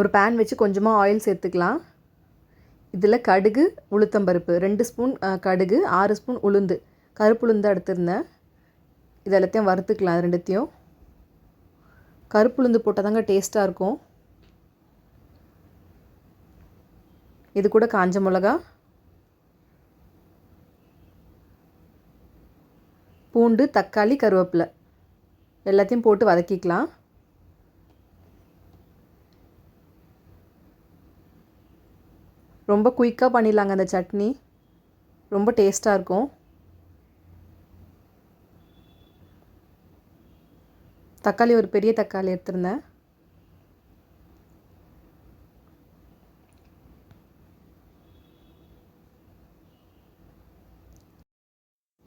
ஒரு பேன் வச்சு கொஞ்சமாக ஆயில் சேர்த்துக்கலாம். இதில் கடுகு உளுத்தம்பருப்பு ரெண்டு ஸ்பூன் கடுகு ஆறு ஸ்பூன் உளுந்து. கருப்பு உளுந்து எடுத்திருந்தேன். இது எல்லாத்தையும் வறுத்துக்கலாம் அது ரெண்டுத்தையும். கருப்பு உளுந்து போட்டால் தாங்க டேஸ்ட்டாக இருக்கும். இது கூட காஞ்ச மிளகா. பூண்டு தக்காளி கருவேப்பிலை. எல்லாத்தையும் போட்டு வதக்கிக்கலாம். ரொம்ப குயிக்காக பண்ணிடலாங்க அந்த சட்னி. ரொம்ப டேஸ்ட்டாக இருக்கும். தக்காளி ஒரு பெரிய தக்காளி எடுத்திருந்தேன்.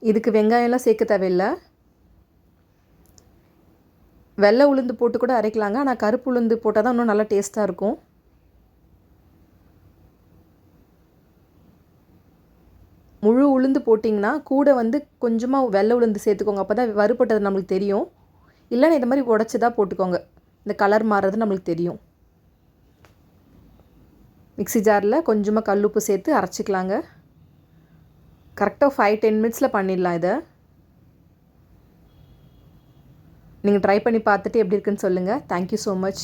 இதுக்கு வெங்காயம்லாம் சேர்க்க தேவையில்லை. வெள்ளை உளுந்து போட்டு கூட அரைக்கலாங்க. ஆனால் கருப்பு உளுந்து போட்டால் தான் இன்னும் நல்லா டேஸ்ட்டாக இருக்கும். முழு உளுந்து போட்டிங்கன்னா கூட வந்து கொஞ்சமாக வெள்ளை உளுந்து சேர்த்துக்கோங்க. அப்போ தான் வறுபட்டது நம்மளுக்கு தெரியும். இல்லைன்னா இந்த மாதிரி உடச்சி தான் போட்டுக்கோங்க. இந்த கலர் மாறுறது நம்மளுக்கு தெரியும். மிக்சி ஜாரில் கொஞ்சமாக கல்லுப்பு சேர்த்து அரைச்சிக்கலாங்க. கரெக்டாக ஃபைவ் டென் மினிட்ஸில் பண்ணிடலாம் இதை. நீங்கள் ட்ரை பண்ணி பார்த்துட்டு எப்படி இருக்குன்னு சொல்லுங்கள் தேங்க்யூ ஸோ மச்